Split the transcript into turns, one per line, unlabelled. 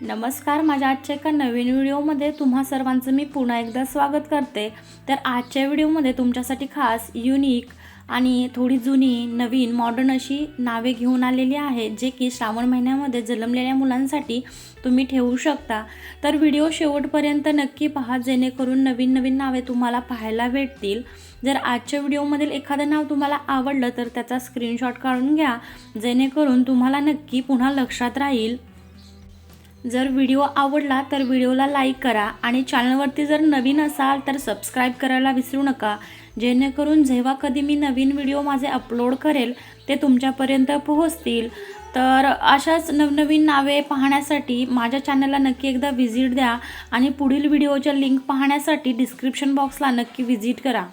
नमस्कार माझ्या आजच्या एका नवीन व्हिडिओमध्ये तुम्हा सर्वांचं मी पुन्हा एकदा स्वागत करते. तर आजच्या व्हिडिओमध्ये तुमच्यासाठी खास युनिक आणि थोडी जुनी नवीन मॉडर्न अशी नावे घेऊन आलेली आहेत जे की श्रावण महिन्यामध्ये जन्मलेल्या मुलांसाठी तुम्ही ठेवू शकता. तर व्हिडिओ शेवटपर्यंत नक्की पहा जेणेकरून नवीन नवीन नावे तुम्हाला पाहायला भेटतील. जर आजच्या व्हिडिओमधील एखादं नाव तुम्हाला आवडलं तर त्याचा स्क्रीनशॉट काढून घ्या जेणेकरून तुम्हाला नक्की पुन्हा लक्षात राहील. जर व्हिडिओ आवडला तर व्हिडिओला लाईक करा आणि चॅनलवरती जर नवीन असाल तर सबस्क्राईब करायला विसरू नका. जेणेकरून जेव्हा कधी मी नवीन व्हिडिओ माझे अपलोड करेल ते तुमच्यापर्यंत पोहोचतील. तर अशाच नवनवीन नावे पाहण्यासाठी माझ्या चॅनलला नक्की एकदा व्हिजिट द्या आणि पुढील व्हिडिओच्या लिंक पाहण्यासाठी डिस्क्रिप्शन बॉक्सला नक्की व्हिजिट करा.